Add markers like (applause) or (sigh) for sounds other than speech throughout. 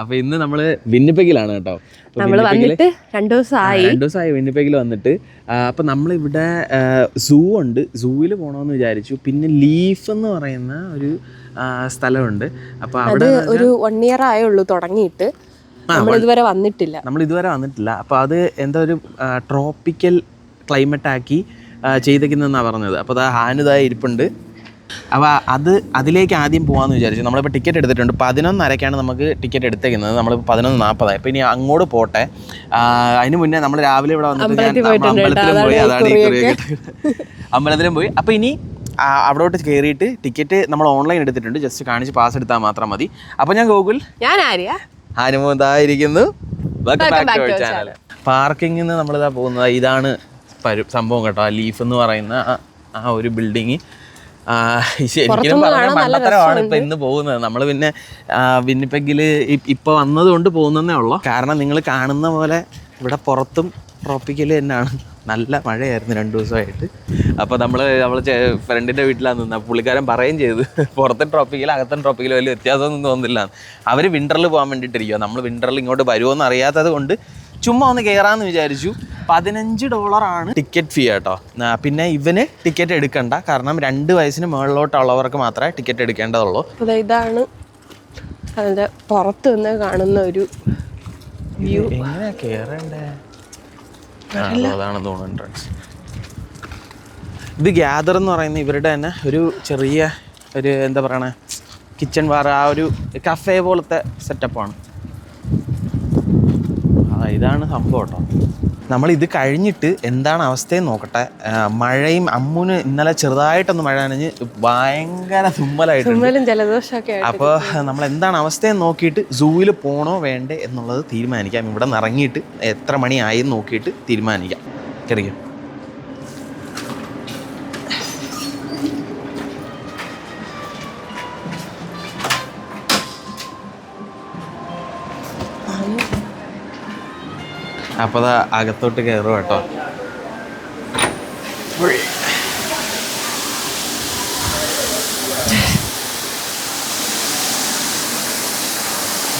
അപ്പൊ ഇന്ന് നമ്മൾ വിന്നിപ്പെഗിലാണ് കേട്ടോ. അപ്പൊ നമ്മൾ വന്നിട്ട് രണ്ടു ദിവസമായി രണ്ടു ദിവസമായി വിന്നിപ്പെഗിൽ വന്നിട്ട് അപ്പൊ നമ്മളിവിടെ സൂ ഉണ്ട്. സൂവിൽ പോകണമെന്ന് വിചാരിച്ചു. പിന്നെ ലീഫ് എന്ന് പറയുന്ന ഒരു സ്ഥലമുണ്ട്. അപ്പൊ അവിടെ ഒരു വൺ ഇയർ ആയുള്ളൂ തുടങ്ങിയിട്ട്. നമ്മൾ ഇതുവരെ വന്നിട്ടില്ല. നമ്മൾ ഇതുവരെ വന്നിട്ടില്ല. അപ്പോൾ അത് എന്താ ഒരു ട്രോപ്പിക്കൽ ക്ലൈമറ്റ് ആക്കി ചെയ്തേക്കുന്നതെന്നാണ് പറഞ്ഞത്. അപ്പോൾ അത് ഹാനുതായ ഇരിപ്പുണ്ട്. അപ്പോൾ അത് അതിലേക്ക് ആദ്യം പോകാമെന്ന് വിചാരിച്ചു. നമ്മളിപ്പോൾ ടിക്കറ്റ് എടുത്തിട്ടുണ്ട്. പതിനൊന്നരക്കാണ് നമുക്ക് ടിക്കറ്റ് എടുത്തേക്കുന്നത്. നമ്മൾ പതിനൊന്ന് നാൽപ്പതായി അപ്പോൾ ഇനി അങ്ങോട്ട് പോട്ടെ. അതിന് മുന്നേ നമ്മൾ രാവിലെ ഇവിടെ വന്നിട്ട് ഞാൻ അമ്പലത്തിലും പോയി. അതാണ് ഈ (laughs) അമ്പലത്തിലും പോയി. അപ്പോൾ ഇനി അവിടോട്ട് കയറിയിട്ട് ടിക്കറ്റ് നമ്മൾ ഓൺലൈൻ എടുത്തിട്ടുണ്ട്. ജസ്റ്റ് കാണിച്ച് പാസ് എടുത്താൽ മാത്രം മതി. അപ്പോൾ ഞാൻ ഗൂഗിൾ ഞാൻ ആര്യ. ഹനുമന്തായിരിക്കുന്നു പാർക്കിംഗിൽ നിന്ന് നമ്മളിതാ പോകുന്നത്. ഇതാണ് സംഭവം കേട്ടോ. ലീഫ് എന്ന് പറയുന്ന ആ ഒരു ബിൽഡിങ് ശരിക്കും പറഞ്ഞാൽ മണ്ടത്തരമാണ് ഇപ്പൊ ഇന്ന് പോകുന്നത്. നമ്മൾ പിന്നെ വിന്നിപ്പെങ്കിൽ ഇപ്പൊ വന്നത് കൊണ്ട് പോകുന്നതേ ഉള്ളൂ. കാരണം നിങ്ങൾ കാണുന്ന പോലെ ഇവിടെ പുറത്തും ട്രോപ്പിക്കൽ തന്നെയാണ്. നല്ല മഴയായിരുന്നു രണ്ട് ദിവസമായിട്ട്. അപ്പോൾ നമ്മൾ നമ്മൾ ഫ്രണ്ടിന്റെ വീട്ടിലാണ് നിന്നത്. പുള്ളിക്കാരൻ പറയുകയും ചെയ്തു. പുറത്തെ ട്രോപ്പിക്കൽ അകത്തെ ട്രോപ്പിക്കൽ വലിയ വ്യത്യാസമൊന്നും തോന്നുന്നില്ല അവർ വിന്ററിൽ പോകാൻ വേണ്ടിയിട്ടിരിക്കുക നമ്മൾ വിന്ററിൽ ഇങ്ങോട്ട് വരുമോയെന്ന് അറിയാത്തത് കൊണ്ട് ചുമ്മാ ഒന്ന് കയറാമെന്ന് വിചാരിച്ചു. പതിനഞ്ച് ഡോളറാണ് ടിക്കറ്റ് ഫീ കേട്ടോ പിന്നെ ഇവന് ടിക്കറ്റ് എടുക്കണ്ട. കാരണം രണ്ട് വയസ്സിന് മുകളിലോട്ടുള്ളവർക്ക് മാത്രമേ ടിക്കറ്റ് എടുക്കേണ്ടതുള്ളൂ. അതെ ഇതാണ് അതിന്റെ പുറത്ത് നിന്ന് കാണുന്ന ഒരു വ്യൂ. അതാണ് തോന്നുന്നു എൻട്രൻസ് ഇത് ഗ്യാദർ എന്ന് പറയുന്ന ഇവരുടെ തന്നെ ഒരു ചെറിയ ഒരു എന്താ പറയണേ കിച്ചൺ ബാർ ആ ഒരു കഫേ പോലത്തെ സെറ്റപ്പാണ് ഇതാണ് സംഭവം കേട്ടോ നമ്മൾ ഇത് കഴിഞ്ഞിട്ട് എന്താണ് അവസ്ഥയെന്ന് നോക്കട്ടെ. മഴയും അമ്മുന് ഇന്നലെ ചെറുതായിട്ടൊന്ന് മഴ നനഞ്ഞ് ഭയങ്കര തുമ്മലായിട്ടുണ്ട്. തുമ്മലും ജലദോഷമൊക്കെ ആയിട്ട് അപ്പോൾ നമ്മൾ എന്താണ് അവസ്ഥയെന്ന് നോക്കിയിട്ട് സൂവിൽ പോണോ വേണ്ടേ എന്നുള്ളത് തീരുമാനിക്കാം. ഇവിടെ നിന്ന് ഇറങ്ങിയിട്ട് എത്ര മണിയായി നോക്കിയിട്ട് തീരുമാനിക്കാം. കറിയോ അപ്പോൾ അത് അകത്തോട്ട് കയറും കേട്ടോ.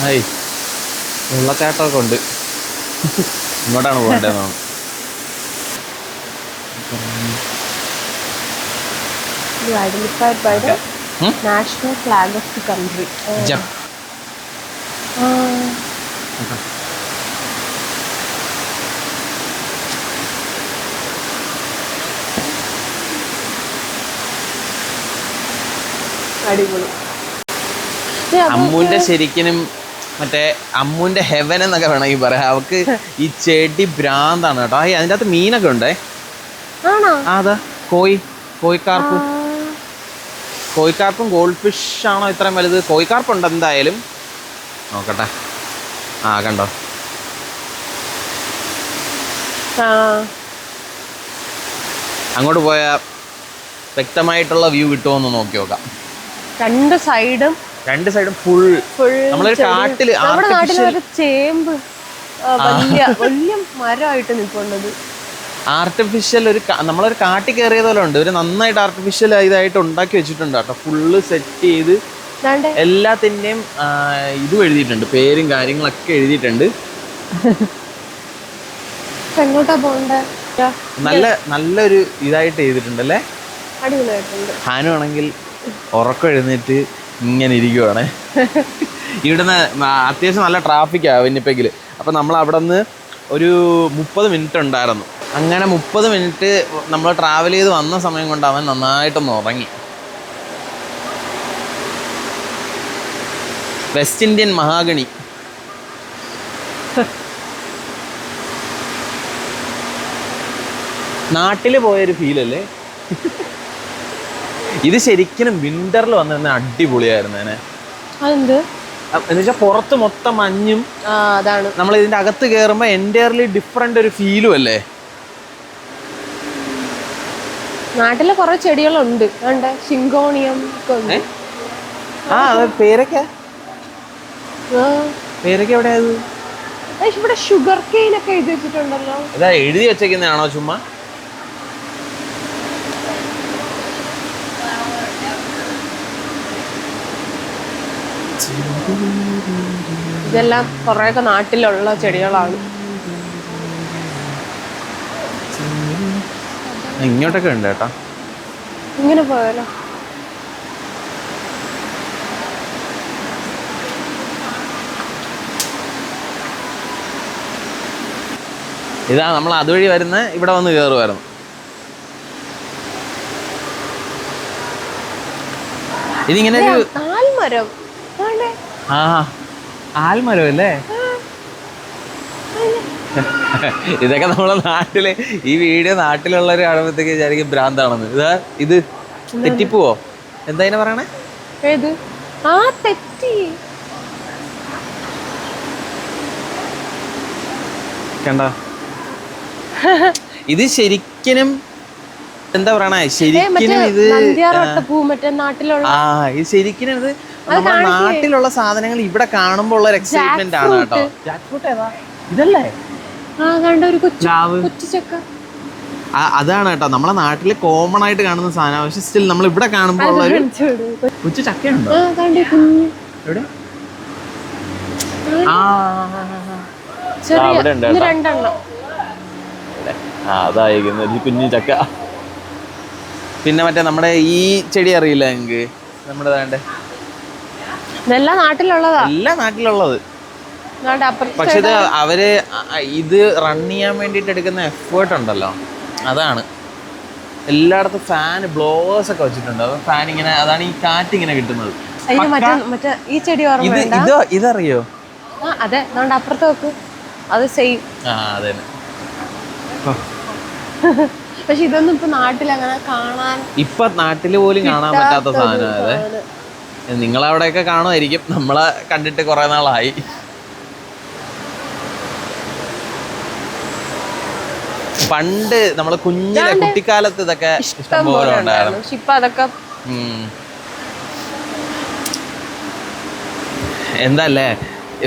ഹായ്. വെള്ളച്ചാട്ടമൊക്കെ ഉണ്ട്. ഇങ്ങോട്ടാണ് പോകേണ്ടതെന്നാണ് ഉം? National flag of the country. അടിപൊളി. അമ്മുവിന്റെ ശരിക്കും മറ്റേ അമ്മുവിന്റെ ഹെവൻ എന്നൊക്കെ വേണമെങ്കിൽ പറയാം. അവക്ക് ഈ ചെടി ഭ്രാന്താണ് കേട്ടോ. അതിന്റെ അകത്ത് മീനൊക്കെ ഉണ്ടേ? അതാ. കോയി. കോയിക്കാർപ്പ്. കോയിക്കാർപ്പും ഗോൾഡ് ഫിഷ് ആണോ ഇത്രയും വലുത്? കോഴിക്കാർപ്പുണ്ട് എന്തായാലും. നോക്കട്ടെ. ആ കണ്ടോ. അങ്ങോട്ട് പോയാൽ വ്യക്തമായിട്ടുള്ള വ്യൂ കിട്ടുമോ എന്ന് നോക്കി നോക്കാം. രണ്ട് സൈഡും രണ്ട് സൈഡും ഫുൾ ഫുൾ നമ്മളൊരു കാട്ടിൽ നമ്മുടെ നാട്ടിൽ ഒരു ചേമ്പ് വലിയ വലിയ മരമായിട്ട് നിൽക്കുന്നത് ആർട്ടിഫിഷ്യൽ ഒരു നമ്മളൊരു കാട്ടി കയറിയത് പോലെ ഉണ്ട്. ഒരു നന്നായിട്ട് ആർട്ടിഫിഷ്യൽ ഇതായിട്ട് ഉണ്ടാക്കി വെച്ചിട്ടുണ്ട് കേട്ടോ. ഫുള്ള് സെറ്റ് ചെയ്ത് എല്ലാത്തിന്റെയും ഇതും എഴുതിയിട്ടുണ്ട്. പേരും കാര്യങ്ങളൊക്കെ എഴുതിയിട്ടുണ്ട്. നല്ല നല്ലൊരു ഇതായിട്ട് ചെയ്തിട്ടുണ്ട് അല്ലേ അടിപൊളിയായിട്ടുണ്ട്. ഹാനു ആണെങ്കിൽ ഉറക്കം എഴുന്നേറ്റ് ഇങ്ങനെ ഇരിക്കുവാണ്. ഇവിടുന്ന് അത്യാവശ്യം നല്ല ട്രാഫിക്കാണ് വിന്നിപ്പെങ്കിൽ അപ്പോൾ നമ്മൾ അവിടെ നിന്ന് ഒരു മുപ്പത് മിനിറ്റ് ഉണ്ടായിരുന്നു. അങ്ങനെ മുപ്പത് മിനിറ്റ് നമ്മൾ ട്രാവൽ ചെയ്ത് വന്ന സമയം കൊണ്ട് അവൻ നന്നായിട്ടൊന്ന് ഉറങ്ങി. വെസ്റ്റ് ഇന്ത്യൻ മഹാഗണി നാട്ടിൽ പോയൊരു ഫീലല്ലേ ഇത് ശരിക്കും വിന്ററിൽ വന്നിരുന്ന അടിപൊളിയായിരുന്നു അതിനെ അതെന്ത്? എന്നുവെച്ചാൽ പുറത്ത് മൊത്തം മഞ്ഞും അതാണ്. നമ്മൾ ഇതിന്റെ അകത്ത് കയറുമ്പോൾ എന്റയർലി ഡിഫറെന്റ് ഒരു ഫീലും അല്ലേ? നാട്ടിൽ കുറെ ചെടികളുണ്ട്. ശിങ്കോണിയം ആ പേരൊക്കെ. പേരൊക്കെ എവിടെയായത് ഏ, ഇവിടെ ഷുഗർ കെയിൻ ഒക്കെ എഴുതി വെച്ചിട്ടുണ്ടല്ലോ. ഇതാ എഴുതി വെച്ചേക്കുന്നതാണോ ചുമ്മാ? ഇതെല്ലാം കുറേയൊക്കെ നാട്ടിലുള്ള ചെടികളാണ്. ഇങ്ങോട്ടൊക്കെ ഉണ്ട് കേട്ടോ. ഇങ്ങനെ പോയാലോ? ഇതാ നമ്മൾ അതുവഴി വരുന്ന ഇവിടെ വന്ന് കയറുമായിരുന്നു ഇതിങ്ങനെ ഒരു ആണ്ടേ. ആ. ആൽമരം അല്ലേ ഇതൊക്കെ നമ്മളെ നാട്ടിൽ ഈ വീഡിയോ നാട്ടിലുള്ളവർ കാണുമ്പോഴത്തേക്ക് വിചാരിക്കും ഭ്രാന്താണെന്ന്. ഇതാ ഇത് തെറ്റിപ്പോവോ? എന്താ ഇതിനെ പറയണേ? ഏത്? ആ തെറ്റി. കണ്ട? ഇത് ശരിക്കും എന്താ പറയണേ? ശരിക്കും ഇത് ആ. ഇത് ശരിക്കും ഇത് നമ്മുടെ നാട്ടിലുള്ള സാധനങ്ങൾ ഇവിടെ കാണുമ്പോൾ ഉള്ള ഒരു എക്സൈറ്റ്മെന്റ് ആണ് കേട്ടോ. ഏതാ? ഇതല്ലേ? ആ കണ്ട ഒരു കൊച്ചു പ്ലാവ് കൊച്ചു ചക്ക. ആ, അതാണ് കേട്ടോ. നമ്മളെ നാട്ടിൽ കോമൺ ആയിട്ട് കാണുന്ന സാധനം. പക്ഷെ സ്റ്റിൽ നമ്മൾ ഇവിടെ കാണുമ്പോൾ ഉള്ള ഒരു. കൊച്ചു ചക്കയുണ്ടോ? കുഞ്ഞു. എവിടെ? ആ. ചെറിയ അവിടെ ഉണ്ട് ഇത് രണ്ടെണ്ണം. ആ കുഞ്ഞു ചക്ക. പിന്നെ മറ്റേ നമ്മുടെ ഈ ചെടി അറിയില്ല നിങ്ങൾക്ക്? നമ്മുടെ ഇതെല്ലാം നാട്ടിലുള്ളതാ. എല്ലാ നാട്ടിലുള്ളത്. പക്ഷെ ഇത് അവർ ഇത് റൺ ചെയ്യാൻ വേണ്ടിട്ട് എടുക്കുന്ന എഫേർട്ട് ഉണ്ടല്ലോ. അതാണ്. എല്ലായിടത്തും ഫാൻ ബ്ലോവേഴ്സ് ഒക്കെ വെച്ചിട്ടുണ്ട്. ഫാൻ ഇങ്ങനെ അതാണ് ഈ കാറ്റ് ഇങ്ങനെ കിട്ടുന്നത്. ഈ ചെടി ഇത് ഇതറിയോ? അതെ അപ്പുറത്ത് വെക്ക്. അത് സെയിം ആ അതെ (laughs) പക്ഷെ ഇതൊന്നും ഇപ്പൊ നാട്ടിൽ അങ്ങനെ കാണാൻ ഇപ്പൊ നാട്ടിൽ പോലും കാണാൻ പറ്റാത്ത സാധനം. അതെ. നിങ്ങളവിടെയൊക്കെ കാണുമായിരിക്കും. നമ്മളെ കണ്ടിട്ട് കുറെ നാളായി. പണ്ട് നമ്മൾ കുഞ്ഞിലെ കുട്ടിക്കാലത്ത് ഇതൊക്കെ ഇഷ്ടംപോലെ ഉണ്ടായിരുന്നു. ഇപ്പൊ അതൊക്കെ. എന്തല്ലേ?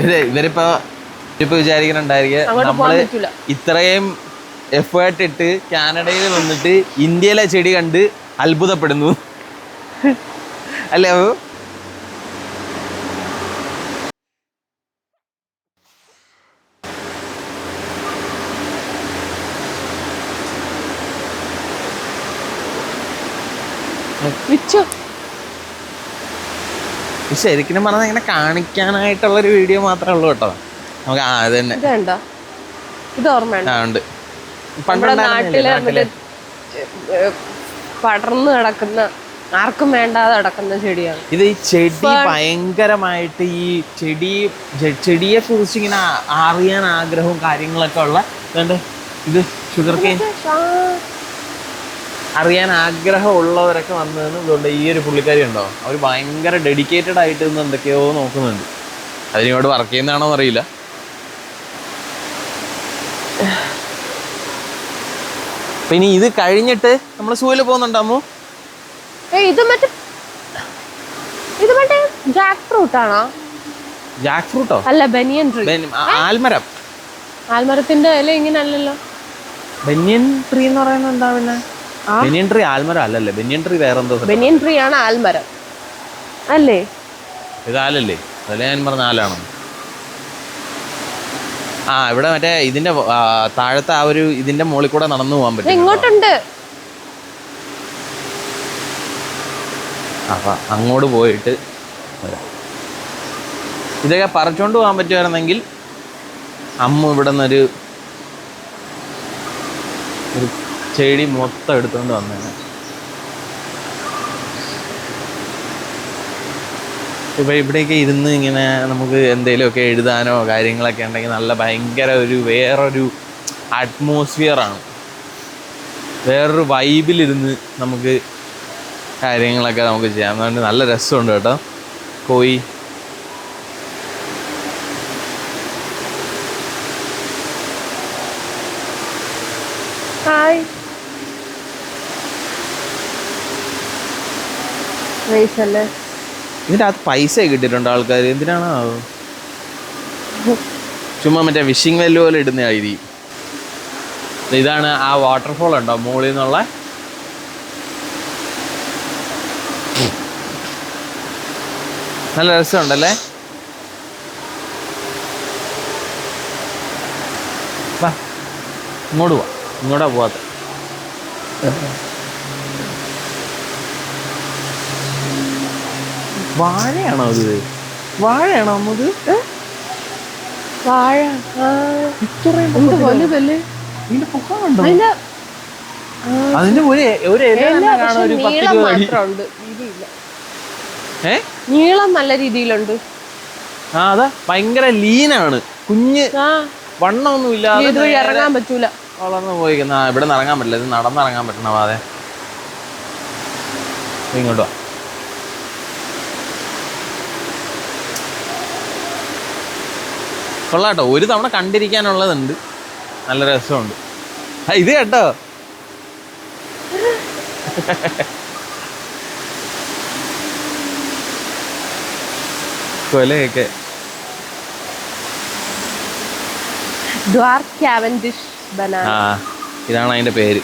ഇവർ ഇവരിപ്പോ ഇപ്പൊ വിചാരിക്കുന്നുണ്ടായിരിക്കും നമ്മൾ ഇത്രയും എഫേർട്ട് ഇട്ട് കാനഡയിൽ വന്നിട്ട് ഇന്ത്യയിലെ ചെടി കണ്ട് അത്ഭുതപ്പെടുന്നു. അല്ലേ അപ്പു? വിച്ചു ഇത് ശരിക്കും പറഞ്ഞാൽ ഇങ്ങനെ കാണിക്കാനായിട്ടുള്ള ഒരു വീഡിയോ മാത്രമേ ഉള്ളൂ കേട്ടോ. നമുക്ക് ആ അത് തന്നെ. ഇത് ഇത് ഓർമ്മയുണ്ട്? ആ ഉണ്ട്. നമ്മുടെ നാട്ടിൽ മറ്റേ ഏ, കിടക്കുന്ന ആർക്കും വേണ്ടാതെ കിടക്കുന്ന ചെടിയാണ്. ഇത് ഈ ചെടി ഭയങ്കരമായിട്ട് ഈ ചെടി ചെടിയെ കുറിച്ച് ഇങ്ങനെ അറിയാൻ ആഗ്രഹവും കാര്യങ്ങളൊക്കെ ഉള്ള ഇതുണ്ട് ഇത് ഷുഗർ കെയിൻ അറിയാൻ ആഗ്രഹമുള്ളവരൊക്കെ വന്നതെന്ന് ഇതുകൊണ്ട് ഈ ഒരു പുള്ളിക്കാരി ഉണ്ടോ? അവർ ഭയങ്കര ഡെഡിക്കേറ്റഡ് ആയിട്ട് ഇന്ന് എന്തൊക്കെയോ നോക്കുന്നുണ്ട്. അതിനോട് വർക്ക് ചെയ്യുന്നതാണോ അറിയില്ല പിന്നെ ഇത് കഴിഞ്ഞിട്ട് നമ്മൾ സൂയിൽ പോകുന്നുണ്ടാമോ ഇത് മറ്റേ ഇത് മറ്റേ ജാക്ക് ഫ്രൂട്ട് ആണോ? ജാക്ക് ഫ്രൂട്ടോ അല്ല ബനിയൻ ട്രീ ആൽമരം. ആൽമരത്തിന്റെ ഇല ഇങ്ങനെ അല്ലല്ലോ ബനിയൻ ട്രീ എന്ന് പറയുന്നത് എന്താ പിന്നെ? ബനിയൻ ട്രീ ആൽമരം അല്ലല്ലേ? ബനിയൻ ട്രീ വേറെ എന്തോ. ട്രീ ആണ്? ആൽമരം. അല്ലേ? ഇത് ആലല്ലേ? അതല്ലേ ഞാൻ പറഞ്ഞ ആലാണോ? ആ ഇവിടെ മറ്റേ ഇതിന്റെ താഴത്തെ ആ ഒരു ഇതിന്റെ മുകളിൽ കൂടെ നടന്നു പോകാൻ പറ്റും ഇങ്ങോട്ടുണ്ട്. അപ്പൊ അങ്ങോട്ട് പോയിട്ട് ഇതൊക്കെ പറിച്ചോണ്ട് പോകാൻ പറ്റുമായിരുന്നെങ്കിൽ അമ്മ ഇവിടെ നിന്നൊരു ചെടി മൊത്തം എടുത്തുകൊണ്ട് വന്നേനെ. ഇപ്പൊ ഇവിടെയൊക്കെ ഇരുന്ന് ഇങ്ങനെ നമുക്ക് എന്തെങ്കിലുമൊക്കെ എഴുതാനോ കാര്യങ്ങളൊക്കെ ഉണ്ടെങ്കിൽ നല്ല ഭയങ്കര ഒരു വേറൊരു അറ്റ്മോസ്ഫിയറാണ് വേറൊരു വൈബിലിരുന്ന് നമുക്ക് കാര്യങ്ങളൊക്കെ നമുക്ക് ചെയ്യാം. അതുകൊണ്ട് നല്ല രസമുണ്ട് കേട്ടോ. കോയി റേസല്ലേ ഇതിന്റെ അകത്ത് പൈസ കിട്ടിയിട്ടുണ്ട് ആൾക്കാർ എന്തിനാണോ ചുമ്മാ മറ്റേ വിഷിംഗ് വെല്ല് പോലെ ഇടുന്നതായിരിക്കും ഇതാണ് ആ വാട്ടർഫോൾ ഉണ്ടോ? മുകളിൽ നിന്നുള്ള നല്ല രസമുണ്ടല്ലേ? വാ ഇങ്ങോട്ട് പോവാം ഇങ്ങോട്ടാ പോവാത്ത. വാഴയാണോ അത്? വാഴയാണോ അമ്മത്? വാഴ. ആ എന്ത് വലുതല്ലേ ഇതിന്റെ പൊക്കം കണ്ടോ? അതിന്റെ ഒരു ഒരു നീളം മാത്രമുണ്ട്. വീതിയില്ല ഏ? നീളം നല്ല രീതിയിലുണ്ട്. ആ അതാ ഭയങ്കര ലീനാണ്. കുഞ്ഞ് വണ്ണമൊന്നും ഇല്ലാതെ ഇതുവഴി ഇറങ്ങാൻ പറ്റൂല. വളർന്നു പോയിക്കുന്ന. ഇവിടെ നിന്ന് ഇറങ്ങാൻ പറ്റില്ല. ഇത് നടന്നിറങ്ങാൻ പറ്റണ. അതെ. ഇങ്ങോട്ട് വാ. കൊള്ളാട്ടോ. ഒരു തവണ കണ്ടിരിക്കാനുള്ളതുണ്ട്. നല്ല രസമുണ്ട്. ഇത് കേട്ടോ. കൊലയൊക്കെ. ഇതാണ് അതിന്റെ പേര്.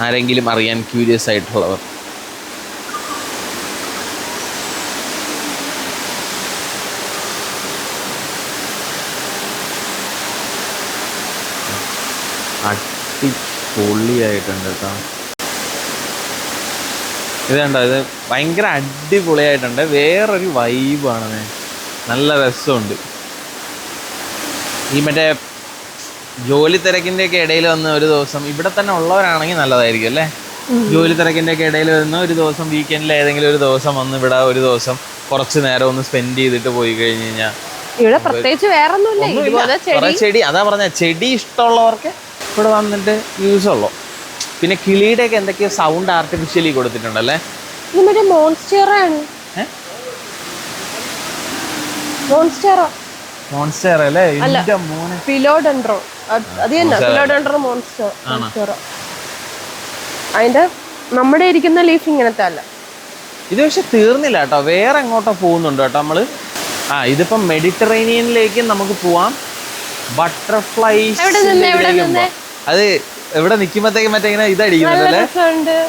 ആരെങ്കിലും അറിയാൻ ക്യൂരിയസ് ആയിട്ടുള്ളവർ. അടിപൊളിയായിട്ടുണ്ട് കേട്ടോ. ഇത് കണ്ടോ ഇത് ഭയങ്കര അടിപൊളിയായിട്ടുണ്ട്. വേറൊരു വൈബാണ് നല്ല രസമുണ്ട്. ഈ മറ്റേ ജോലി തിരക്കിന്റെ ഒക്കെ ഇടയിൽ വന്ന ഒരു ദിവസം ഇവിടെ തന്നെ ഉള്ളവരാണെങ്കിൽ നല്ലതായിരിക്കും അല്ലേ? ജോലി തിരക്കിന്റെ ഒക്കെ ഇടയിൽ വരുന്ന ഒരു ദിവസം വീക്കെൻഡിൽ ഏതെങ്കിലും ഒരു ദിവസം വന്ന് ഇവിടെ ഒരു ദിവസം കുറച്ച് നേരം ഒന്ന് സ്പെൻഡ് ചെയ്തിട്ട് പോയി കഴിഞ്ഞ് കഴിഞ്ഞാൽ ഇവിടെ പ്രത്യേകിച്ച് ചെടി ചെടി അതാ പറഞ്ഞ ചെടി ഇഷ്ടമുള്ളവർക്ക് ഇവിടെ വന്നിട്ട് യൂസ് ഉള്ളു. പിന്നെ കിളിയുടെ ഒക്കെ എന്തൊക്കെയോ സൗണ്ട് ആർട്ടിഫിഷ്യലി കൊടുത്തിട്ടുണ്ടല്ലേ? നമ്മുടെ മോൺസ്റ്ററാണ്? മോൺസ്റ്ററോ മോൺസ്റ്റർ അല്ലേ? എന്റെ മോനെ. ഫിലോഡെൻഡ്രോ അത് തന്നെ ഫിലോഡെൻഡ്രോ മോൺസ്റ്റർ മോൺസ്റ്ററോ അതിന്റെ നമ്മുടെ ഇരിക്കുന്ന ലീഫ് ഇങ്ങനത്തെ അല്ല. ഇത് പക്ഷെ തീർന്നില്ല കേട്ടോ. വേറെ എങ്ങോട്ടോ പോകുന്നുണ്ട് കേട്ടോ നമ്മൾ. ആ ഇതിപ്പം മെഡിറ്ററേനിയനിലേക്ക് നമുക്ക് പോവാം. ബട്ടർഫ്ലൈസ് അത് എവിടെ (laughs) നിക്കുമ്പത്തേക്ക് മറ്റേ ഇങ്ങനെ ഇതടിക്കുന്നല്ലേ ഇതടിക്കുന്നുണ്ടല്ലേ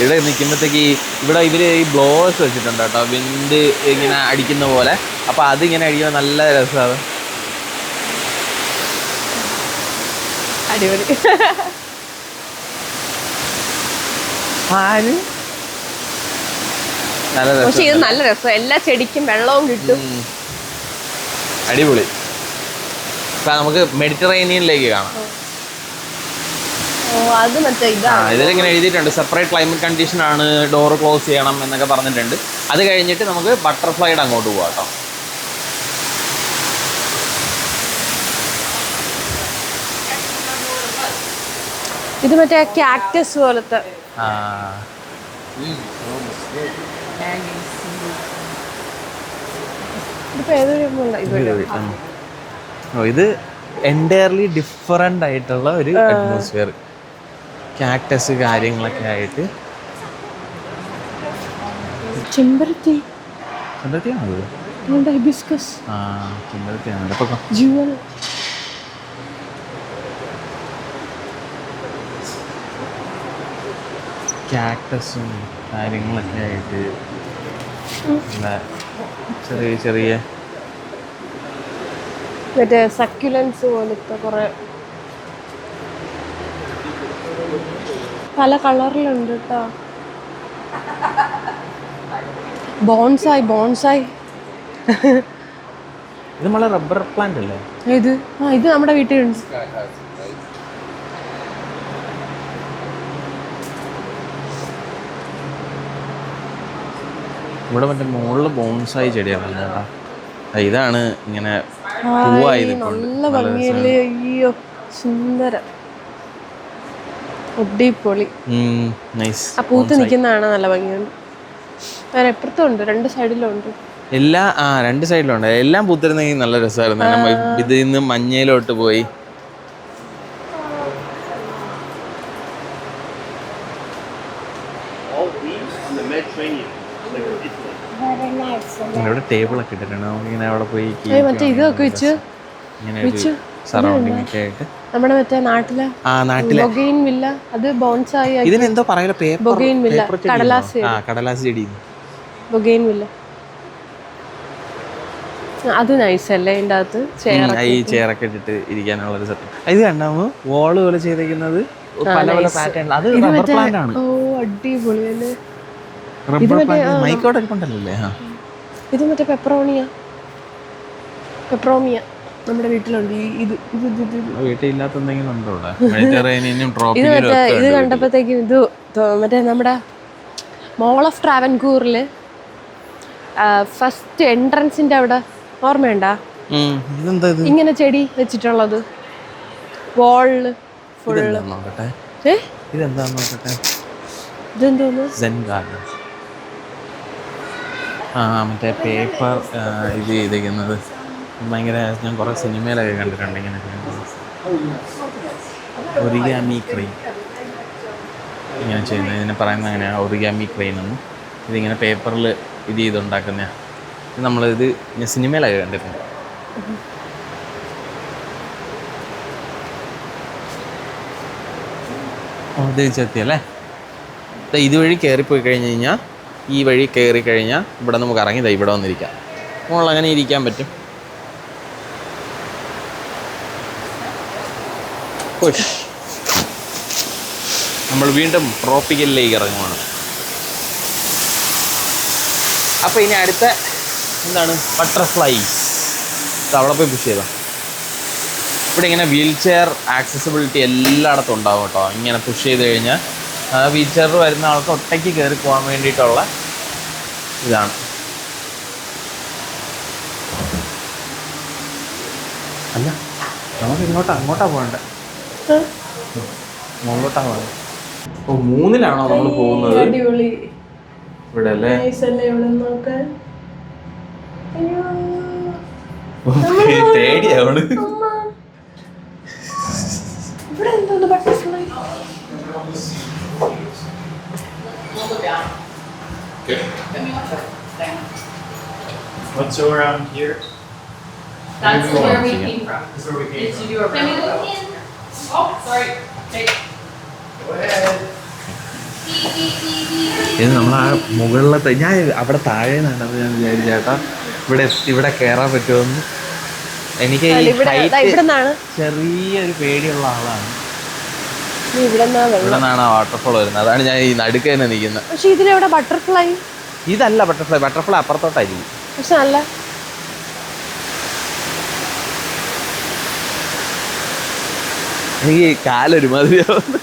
ഇവിടെ നിൽക്കുമ്പോഴത്തേക്ക് ഇവിടെ ഇവർ ഈ ബ്ലോസ് വെച്ചിട്ടുണ്ട് കേട്ടോ. വിൻഡ് ഇങ്ങനെ അടിക്കുന്ന പോലെ. അപ്പൊ ഇങ്ങനെ അടിക്കുമ്പോൾ നല്ല രസമാണ് അടിപൊളി. ആര്? നല്ല പക്ഷെ രസം ഇത് നല്ല രസം. എല്ലാ ചെടിക്കും വെള്ളവും കിട്ടും. അടിപൊളി. നമുക്ക് മെഡിറ്ററേനിയനിലേക്ക് കാണാം. ഇതിലിങ്ങനെ എഴുതിയിട്ടുണ്ട് സെപ്പറേറ്റ് ക്ലൈമറ്റ് കണ്ടീഷൻ ആണ് ഡോർ ക്ലോസ് ചെയ്യണം എന്നൊക്കെ പറഞ്ഞിട്ടുണ്ട്. അത് കഴിഞ്ഞിട്ട് നമുക്ക് ബട്ടർഫ്ലൈഡ് അങ്ങോട്ട് പോവാം കേട്ടോ. ഇത് മറ്റേ ക്യാക്ടസ് പോലത്തെ. ഇതിപ്പോ ഏതൊരു ഇത് എന്റയർലി ഡിഫറെന്റ് ആയിട്ടുള്ള ഒരു അറ്റ്മോസ്ഫിയർ കാക്ടസ് കാര്യങ്ങളൊക്കെ ആയിട്ട്. ചെമ്പരത്തി. എന്തൊക്കെയാണത് ഹൈബിസ്കസ് ആ ചെമ്പരത്തിയാണ് ഇപ്പൊ ജുവൽ കാക്ടസും കാര്യങ്ങളൊക്കെ ആയിട്ട് ചെറിയ ചെറിയ മറ്റേ സക്യുലൻസ് പോലത്തെ കുറെ പല കളറിലുണ്ട് കേട്ടോ ബോൺസായി ബോൺസായി. ഇത് നമ്മളെ റബ്ബർ പ്ലാന്റ് അല്ലേ? ഇത് ആ ഇത് നമ്മുടെ വീട്ടിലുണ്ട് ഇവിടെ മറ്റേ മുകളിൽ ബോൺസായി ചെടിയാണ് ഇതാണ് ഇങ്ങനെ നല്ല ഭംഗിയല്ലേ? അയ്യോ സുന്ദരം. ഒടിപൊളി നൈസ് ആ പൂത്ത് നിൽക്കുന്നതാണ് നല്ല ഭംഗിയുണ്ട് വേറെ എപ്പുറത്തും ഉണ്ട് രണ്ട് സൈഡിലും ഉണ്ട് എല്ലാ ആ രണ്ട് സൈഡിലുണ്ട്. എല്ലാം പൂത്തിരുന്നെങ്കിൽ നല്ല രസമായിരുന്നു. ഇത് ഇതിൽ നിന്ന് മഞ്ഞയിലോട്ട് പോയി ഇവിടെ ടേബിളൊക്കെ ഇട്ടിട്ടുണ്ട്. നമുക്കിങ്ങനെ അവിടെ പോയി മറ്റേ ഇതൊക്കെ വെച്ച് ഇങ്ങനെ ഒരു സറൗണ്ടിങ് ഒക്കെ ആയിട്ട്. നമ്മുടെ മറ്റേ നാട്ടിലെ ആ നാട്ടിലെ ബൊഗൈൻ വില്ല അത് ബോൺസായി ഇതിനെന്തോ പറയല? പേപ്പർ ബൊഗൈൻ വില്ല കടലാസ് ആ കടലാസ് ചെടി. ബൊഗൈൻ വില്ല. അത് നൈസ് അല്ലേ അതിന്റെ അകത്ത്? ഈ ചെയറൊക്കെ ഇട്ടിട്ട്. ഇരിക്കാനുള്ള ഒരു സെറ്റ് ഇത് കണ്ടാമോ വോൾ പോലെ ചെയ്തേക്കുന്നത് പല പല പാറ്റേൺ അത് റബ്ബർ പ്ലാന്റ് ആണ്. ഓ അടിപൊളി അല്ലേ? റബ്ബർ പ്ലാന്റ് മൈക്കോടെ ഉണ്ടല്ലേ ആ. ഇത് മറ്റേ പെപ്പറോണിയ പെപ്പറോമിയ നമ്മുടെ വീട്ടിലുണ്ട്. ഈ ഇത് ഇത് ഇത് ഇത്. വീട്ടിലില്ലാത്ത എന്തെങ്കിലും ഉണ്ടോ ഇത് മറ്റേ ഇത് കണ്ടപ്പോഴത്തേക്കും ഇത് തോ- മറ്റേ നമ്മുടെ മോൾ ഓഫ് ട്രാവൻകൂറിൽ ഫസ്റ്റ് എൻട്രൻസിന്റെ അവിടെ ഓർമ്മയുണ്ടാ? ഇതെന്താ ഇത്? ഇങ്ങനെ ചെടി വെച്ചിട്ടുള്ളത്. വാളിൽ ഫുള്ള് ഇതെന്താ നോക്കട്ടെ? ഏ? ഇതെന്താ നോക്കട്ടെ? ഇതെന്തോന്ന്? സെൻ മറ്റേ പേപ്പർ ഇത് ചെയ്തിരിക്കുന്നത്. ഭയങ്കര ഞാൻ കുറേ സിനിമയിലൊക്കെ കണ്ടിട്ടുണ്ട് ഇങ്ങനെ. ഒറിഗാമി ക്രെയിൻ ഇങ്ങനെ ചെയ്യുന്നത്. ഇതിനെ പറയുന്നത് അങ്ങനെയാണ് ഒറിഗാമി ക്രെയിൻ എന്ന്. ഇതിങ്ങനെ പേപ്പറിൽ ഇത് ചെയ്തുണ്ടാക്കുന്നതാണ് ഇത് നമ്മളിത് ഞാൻ സിനിമയിലൊക്കെ കണ്ടിട്ടുണ്ട്. ഓ, ഇത് ചെത്തിയല്ലേ? ദാ ഇതുവഴി കയറിപ്പോയി കഴിഞ്ഞ് കഴിഞ്ഞാൽ ഈ വഴി കയറി കഴിഞ്ഞാൽ ഇവിടെ നമുക്ക് ഇറങ്ങി തൈ ഇവിടെ വന്നിരിക്കാം. മുകളിൽ അങ്ങനെ ഇരിക്കാൻ പറ്റും. നമ്മൾ വീണ്ടും ട്രോപ്പിക്കലിലേക്ക് ഇറങ്ങുവാണ്. അപ്പോൾ ഇനി അടുത്ത എന്താണ്? ബട്ടർഫ്ലൈസ് അവിടെ പോയി പുഷ് ചെയ്താൽ ഇവിടെ ഇങ്ങനെ വീൽ ചെയർ ആക്സസിബിലിറ്റി എല്ലായിടത്തും ഉണ്ടാവും കേട്ടോ. ഇങ്ങനെ പുഷ് ചെയ്ത് കഴിഞ്ഞാൽ വീൽ ചെയർ വരുന്ന ആൾക്ക് ഒറ്റയ്ക്ക് കയറി പോകാൻ വേണ്ടിയിട്ടുള്ള ഇതാണ്. അല്ല നമുക്ക് ഇങ്ങോട്ടാ അങ്ങോട്ടാ പോകണ്ടേ? മുകളിലോട്ടാ പോകണ്ടേ? ഓ മൂന്നിലാണോ നമ്മൾ പോകുന്നത്? ഇവിടെ അല്ലേ? നൈസ് അല്ലേ ഇവിടെ നോക്കാൻ? അയ്യോ. പേടിയാവണ് അമ്മ. ഇവിടെ എന്തോന്ന്? Butterfly What's around here? That's where we came from. This is where we came Did from. you do a Can we move in? Oh, sorry. Okay. Go ahead. ഇത് നമ്മൾ ആ മുകളിലത്തെ ഞാൻ അവിടെ താഴെ നിന്നത് ഞാൻ വിചാരിച്ചു ചേട്ടാ ഇവിടെ എത്തി- ഇവിടെ കയറാൻ പറ്റുമെന്ന് എനിക്ക് ഈ ഇവിടെ height ഇവിടെ ചെറിയൊരു പേടിയുള്ള ആളാണ് ഇവിടെ നിന്നാണ് വാട്ടർഫോൾ വരുന്നത്. അതാണ് ഞാൻ ഈ നടുക്ക് തന്നെ നിൽക്കുന്നത്. പക്ഷെ ഇതിലെവിടെ ബട്ടർഫ്ലൈ ഇതല്ല ബട്ടർഫ്ലൈ ബട്ടർഫ്ലൈ അപ്പുറത്തോട്ടായിരിക്കും. പക്ഷെ നല്ല. എനിക്ക് കാലൊരുമാതിരിയാവുന്നു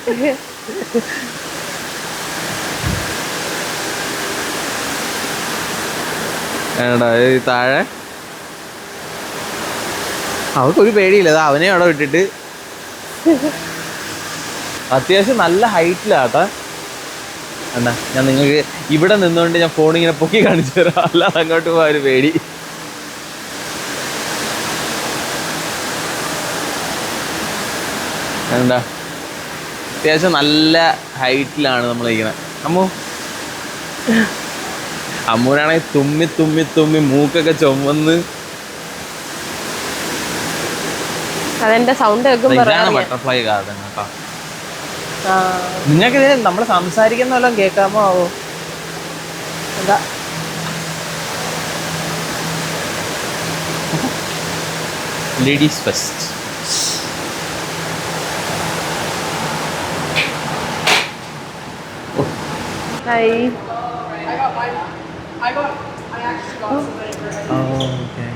ഈ താഴെ. അവർക്കൊരു പേടിയില്ല. അത് അവനെ അവിടെ വിട്ടിട്ട്. അത്യാവശ്യം നല്ല ഹൈറ്റിലാട്ടാ. എന്നാ ഞാൻ നിങ്ങൾക്ക് ഇവിടെ നിന്നുകൊണ്ട് ഞാൻ ഫോൺ ഇങ്ങനെ പൊക്കി കാണിച്ചു തരാം. അല്ലാതെ അങ്ങോട്ട് പോകാൻ ഒരു പേടി. എന്താ? അത്യാവശ്യം നല്ല ഹൈറ്റിലാണ് നമ്മൾ ഇരിക്കുന്നത് അമ്മു. അമ്മൂനാണെങ്കിൽ തുമ്മി തുമ്മി തുമ്മി മൂക്കൊക്കെ ചുമന്ന്. അതെന്റെ സൗണ്ട്. ബട്ടർഫ്ലൈ ഗാർഡൻ കേട്ടോ. നിങ്ങൾക്ക് നമ്മൾ സംസാരിക്കുന്ന വല്ലതും കേൾക്കാമോ ആവോ അതാ ladies first hi I got got.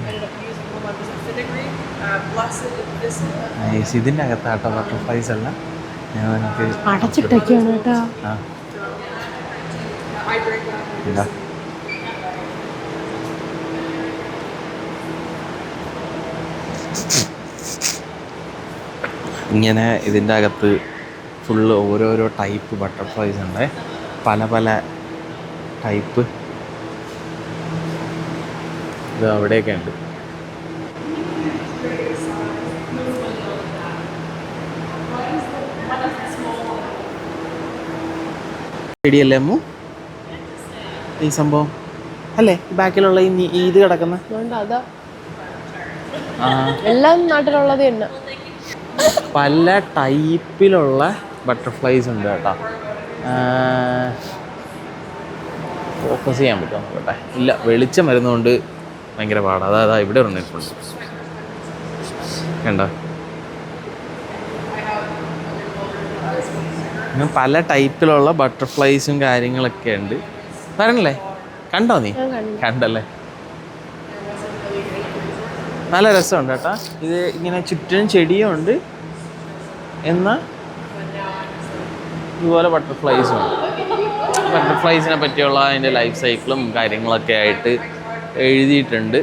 Ended up using one was filigree. Uh, blessed. This. ഇതിന്റെ അകത്താട്ടോ ബട്ടർഫ്ലൈസ് എനിക്ക് അടച്ചിട്ടൊക്കെയാണ് കേട്ടോ. ഇങ്ങനെ ഇതിന്റെ അകത്ത് ഫുള്ള് ഓരോരോ ടൈപ്പ് ബട്ടർഫ്ലൈസ് ഉണ്ട്. പല പല ടൈപ്പ് ഇത് അവിടെയൊക്കെ ഉണ്ട്. പേടിയല്ലേ അമ്മു? ഈ സംഭവം. അല്ലേ? ബാക്കിലുള്ള ഈ ഇത് കിടക്കുന്ന? എല്ലാം നാട്ടിലുള്ളത് തന്നെ. പല ടൈപ്പിലുള്ള ബട്ടർഫ്ലൈസ് ഉണ്ട് കേട്ടോ. ഫോക്കസ് ചെയ്യാൻ പറ്റുമോ? നോക്കട്ടെ. ഇല്ല വെളിച്ചം വരുന്നതുകൊണ്ട് ഭയങ്കര പാടാണ് അതാ ഇവിടെ ഒരെണ്ണം കണ്ടോ? ഇങ്ങനെ പല ടൈപ്പിലുള്ള ബട്ടർഫ്ലൈസും കാര്യങ്ങളൊക്കെ ഉണ്ട്. വരണല്ലേ കണ്ടോ നീ? കണ്ടല്ലേ? നല്ല രസമുണ്ട് കേട്ടാ. ഇത് ഇങ്ങനെ ചുറ്റിനും ചെടിയും ഉണ്ട്. എന്നാൽ ഇതുപോലെ ബട്ടർഫ്ലൈസും ഉണ്ട്. ബട്ടർഫ്ലൈസിനെ പറ്റിയുള്ള അതിന്റെ ലൈഫ് സൈക്കിളും കാര്യങ്ങളൊക്കെ ആയിട്ട് എഴുതിയിട്ടുണ്ട്.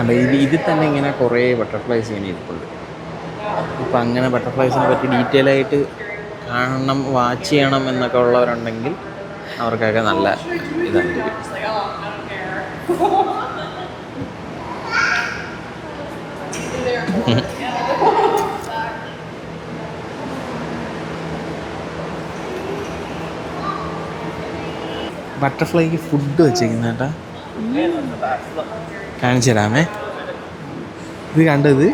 അല്ല ഇത് ഇതിൽ തന്നെ ഇങ്ങനെ കുറേ ബട്ടർഫ്ലൈസ് ഇങ്ങനെ ഇരിപ്പുണ്ട്. ഇപ്പം അങ്ങനെ ബട്ടർഫ്ലൈസിനെ പറ്റി ഡീറ്റെയിൽ ആയിട്ട് കാണണം വാച്ച് ചെയ്യണം എന്നൊക്കെ ഉള്ളവരുണ്ടെങ്കിൽ അവർക്കൊക്കെ നല്ല ഇതായിരിക്കും ബട്ടർഫ്ലൈക്ക് ഫുഡ് വെച്ചേക്കുന്ന കേട്ടാ. കാണിച്ചു തരാമേ. ഇത് കണ്ടത്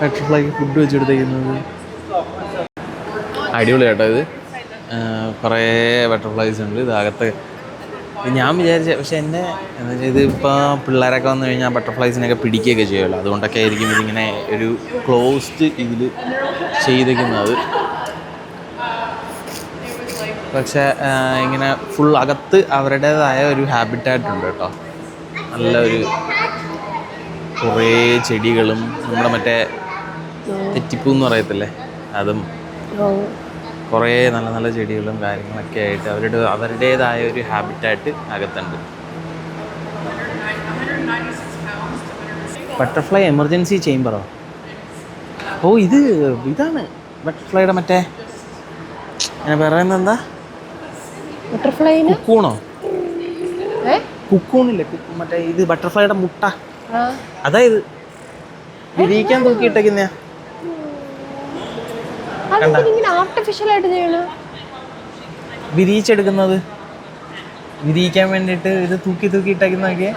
ബട്ടർഫ്ലൈക്ക് ഫുഡ് വെച്ചെടുത്തേക്കുന്നത് അടിപൊളി കേട്ടോ ഇത്. കുറേ ബട്ടർഫ്ലൈസ് ഉണ്ട്. ഇത് അകത്ത് ഞാൻ വിചാരിച്ച പക്ഷെ എന്റെ എന്താ വെച്ചാൽ ഇതിപ്പോൾ പിള്ളേരൊക്കെ വന്നു കഴിഞ്ഞാൽ ബട്ടർഫ്ലൈസിനൊക്കെ പിടിക്കുകയൊക്കെ ചെയ്യുമല്ലോ അതുകൊണ്ടൊക്കെ ആയിരിക്കും ഇതിങ്ങനെ ഒരു ക്ലോസ്ഡ് ഇതിൽ ചെയ്തേക്കുന്നത് പക്ഷേ ഇങ്ങനെ ഫുൾ അകത്ത് അവരുടേതായ ഒരു ഹാബിറ്റായിട്ടുണ്ട് ഉണ്ട് കേട്ടോ. നല്ല ഒരു കുറേ ചെടികളും നമ്മുടെ മറ്റേ തെറ്റിപ്പൂ എന്ന് പറയത്തില്ലേ? അതും കുറേ നല്ല നല്ല ചെടികളും കാര്യങ്ങളൊക്കെ ആയിട്ട് അവരുടെ അവരുടേതായ ഒരു ഹാബിറ്റായിട്ട് അകത്തുണ്ട്. Butterfly emergency ചേംബറോ? ഓ ഇത് ഇതാണ് ബട്ടർഫ്ലൈയുടെ മറ്റേ. ഞാൻ പറയുന്നത് എന്താ? ബട്ടർഫ്ലൈ കുക്കൂണോ? കുക്കൂണില്ലേ? കുക്കു മറ്റേ ഇത് ബട്ടർഫ്ലൈയുടെ മുട്ട. അതായത് വിരിയിക്കാൻ തൂക്കിയിട്ടേക്കുന്നയാ. ആർട്ടിഫിഷ്യൽ ആയിട്ട് ചെയ്യണ വിരിയിച്ചെടുക്കുന്നത്. വിരിയിക്കാൻ വേണ്ടിയിട്ട് ഇത് തൂക്കി തൂക്കി ഇട്ടേക്കുന്നതൊക്കെ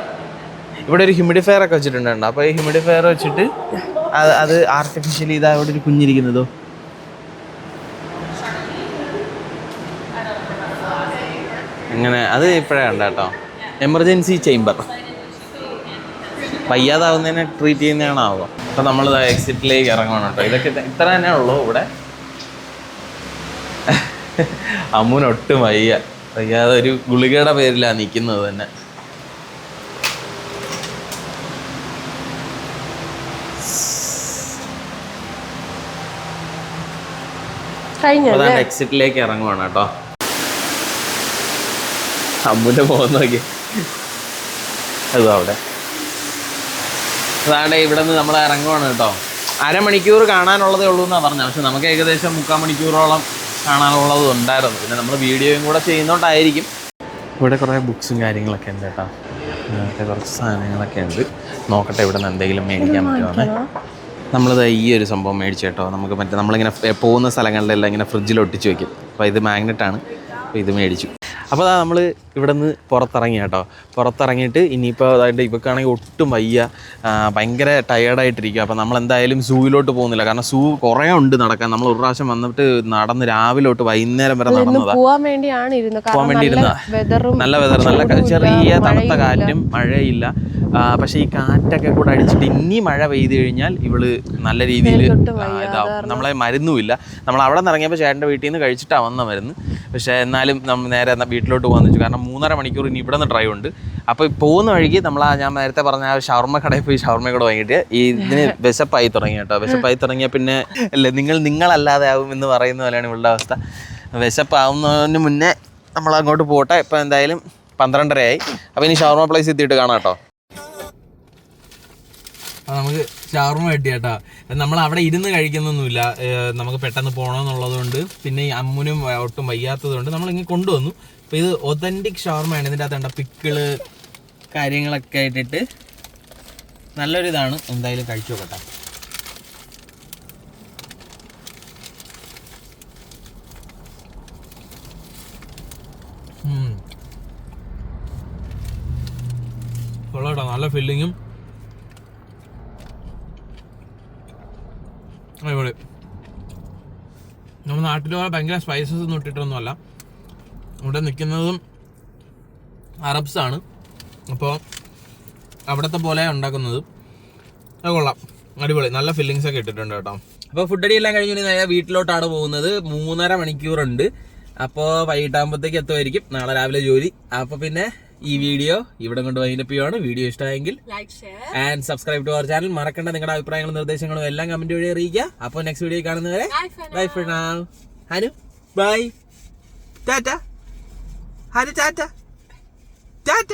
ഇവിടെ ഒരു ഹ്യൂമിഡിഫയർ ഒക്കെ വെച്ചിട്ടുണ്ട് അപ്പോൾ ഈ ഹ്യൂമിഡിഫയർ വെച്ചിട്ട് അത് അത് ആർട്ടിഫിഷ്യലി ഇതാ ഇവിടെ ഒരു കുഞ്ഞിരിക്കുന്നതോ. അങ്ങനെ അത് ഇപ്പോഴേ ഉണ്ട് കേട്ടോ. എമർജൻസി ചേംബർ വയ്യാതാവുന്നതിനെ ട്രീറ്റ് ചെയ്യുന്നതാണാവോ. അപ്പോൾ നമ്മളിത് നമ്മൾ എക്സിറ്റിലേക്ക് ഇറങ്ങണം കേട്ടോ. ഇതൊക്കെ ഇത്ര തന്നെ ഉള്ളൂ ഇവിടെ. അമ്മൂന് ഒട്ടും വയ്യ. വയ്യാതെ ഒരു ഗുളികയുടെ പേരിലാണ് നിൽക്കുന്നത് തന്നെ. എക്സിറ്റിലേക്ക് ഇറങ്ങുവാണ് കേട്ടോ. അമ്മുന്റെ മുഖം നോക്കി. അതോ അവിടെ. അതാണ്ട് ഇവിടെ നിന്ന് നമ്മൾ ഇറങ്ങുവാണ് കേട്ടോ. അരമണിക്കൂർ കാണാനുള്ളതേ ഉള്ളൂ എന്നാണ് പറഞ്ഞത്. പക്ഷെ നമുക്ക് ഏകദേശം മുക്കാൽ മണിക്കൂറോളം കാണാനുള്ളത് ഉണ്ടായിരുന്നു. പിന്നെ നമ്മൾ വീഡിയോയും കൂടെ ചെയ്യുന്നോണ്ടായിരിക്കും. ഇവിടെ കുറേ ബുക്സും കാര്യങ്ങളൊക്കെ ഉണ്ട് കേട്ടോ. അങ്ങനത്തെ കുറച്ച് സാധനങ്ങളൊക്കെ ഉണ്ട്. നോക്കട്ടെ ഇവിടെ നിന്ന് എന്തെങ്കിലും മേടിക്കാൻ പറ്റുവാണേ. നമ്മളിത് ഈ ഒരു സംഭവം മേടിച്ചു കേട്ടോ. നമുക്ക് മറ്റേ നമ്മളിങ്ങനെ പോകുന്ന സ്ഥലങ്ങളിലെല്ലാം ഇങ്ങനെ ഫ്രിഡ്ജിൽ ഒട്ടിച്ച് വെക്കും. അപ്പോൾ ഇത് മാഗ്നറ്റാണ് അപ്പോൾ ഇത് മേടിച്ചു. അപ്പോൾ അതാ നമ്മൾ ഇവിടെ നിന്ന് പുറത്തിറങ്ങി കേട്ടോ പുറത്തിറങ്ങിയിട്ട് ഇനിയിപ്പോൾ അതായത് ഇവക്കാണെങ്കിൽ ഒട്ടും വയ്യ. ഭയങ്കര ടയേർഡായിട്ടിരിക്കുക അപ്പോൾ നമ്മൾ എന്തായാലും സൂവിലോട്ട് പോകുന്നില്ല. കാരണം സൂ കുറേ ഉണ്ട് നടക്കാൻ. നമ്മൾ ഒരു പ്രാവശ്യം വന്നിട്ട് നടന്ന് രാവിലെ തൊട്ട് വൈകുന്നേരം വരെ നടന്നതാണ് പോവാൻ വേണ്ടിയാണ് ഇരുന്നത്. പോകാൻ വേണ്ടി നല്ല വെതർ നല്ല ചെറിയ തണുത്ത കാറ്റും മഴയില്ല. പക്ഷേ ഈ കാറ്റൊക്കെ കൂടെ അടിച്ചിട്ട് ഇനി മഴ പെയ്തു കഴിഞ്ഞാൽ ഇവൾ നല്ല രീതിയിൽ ഇതാവും. നമ്മളെ മരുന്നുമില്ല. നമ്മൾ അവിടെ നിന്ന് ഇറങ്ങിയപ്പോൾ ചേട്ടന്റെ വീട്ടിൽ നിന്ന് കഴിച്ചിട്ടാണ് വന്ന മരുന്ന്. പക്ഷേ എന്നാലും നമ്മൾ നേരെ എന്നാ വീട്ടിലോട്ട് പോകാന്ന് വെച്ചു. കാരണം മൂന്നര മണിക്കൂർ ഇനി ഇവിടെ നിന്ന് ഡ്രൈവ് ഉണ്ട്. അപ്പോൾ പോകുന്ന വഴിക്ക് നമ്മൾ ആ ഞാൻ നേരത്തെ പറഞ്ഞ ആ ഷവർമ്മ കടയിൽ പോയി ഷവർമ്മ കൂടെ വാങ്ങിയിട്ട് ഈ ഇതിന് വിശപ്പായി തുടങ്ങി കേട്ടോ. വിശപ്പായി തുടങ്ങിയ പിന്നെ അല്ലേ നിങ്ങൾ നിങ്ങളല്ലാതെ ആവും എന്ന് പറയുന്ന പോലെയാണ് ഇവളുടെ അവസ്ഥ. വിശപ്പാവുന്നതിന് മുന്നേ നമ്മൾ അങ്ങോട്ട് പോട്ടെ. ഇപ്പം എന്തായാലും പന്ത്രണ്ടരയായി. അപ്പോൾ ഇനി ഷവർമ്മ പ്ലേസ് എത്തിയിട്ട് കാണാം കേട്ടോ. നമുക്ക് ഷവർമ്മ കിട്ടി നമ്മൾ അവിടെ ഇരുന്ന് കഴിക്കുന്നൊന്നുമില്ല. നമുക്ക് പെട്ടെന്ന് പോകണമെന്നുള്ളത് കൊണ്ട് പിന്നെ ഈ അമ്മുനും ഒട്ടും വയ്യാത്തത് കൊണ്ട് നമ്മൾ ഇങ്ങനെ കൊണ്ടുവന്നു. അപ്പോൾ ഇത് ഒതന്റിക് ഷവർമയാണ് ഇതിന്റെ അകത്ത് പിക്കിൾ കാര്യങ്ങളൊക്കെ ആയിട്ടിട്ട് നല്ലൊരു ഇതാണ്. എന്തായാലും കഴിച്ചു നോക്കട്ടെ. ഉം. കൊള്ളാം നല്ല ഫില്ലിങ്ങും അടിപൊളി. നമ്മുടെ നാട്ടിൽ പോലെ ഭയങ്കര സ്പൈസസ് ഒന്നും ഇട്ടിട്ടൊന്നുമല്ല. ഇവിടെ നിൽക്കുന്നതും അറബ്സ് ആണ്. അപ്പോൾ അവിടുത്തെ പോലെ ഉണ്ടാക്കുന്നത്. അത് കൊള്ളാം. അടിപൊളി. നല്ല ഫില്ലിങ്സ് ഒക്കെ ഇട്ടിട്ടുണ്ട് കേട്ടോ. അപ്പോൾ ഫുഡ് അടി എല്ലാം കഴിഞ്ഞു നേരെ വീട്ടിലോട്ടാണ് പോകുന്നത്. മൂന്നര മണിക്കൂറുണ്ട്. അപ്പോൾ വൈകിട്ടാകുമ്പോഴത്തേക്ക് എത്തുമായിരിക്കും. നാളെ രാവിലെ ജോലി. അപ്പോൾ പിന്നെ ഈ വീഡിയോ ഇവിടെ കൊണ്ട് വൈകിട്ടപ്പ് ചെയ്യുവാണ്. വീഡിയോ ഇഷ്ടമായെങ്കിൽ. And subscribe to our channel മറക്കേണ്ട നിങ്ങളുടെ അഭിപ്രായങ്ങളും നിർദ്ദേശങ്ങളും എല്ലാം കമന്റ് വഴി അറിയിക്കുക. അപ്പോൾ നെക്സ്റ്റ് വീഡിയോ കാണുന്നവരെ bye friend Hanu bye tata. Hanu tata tata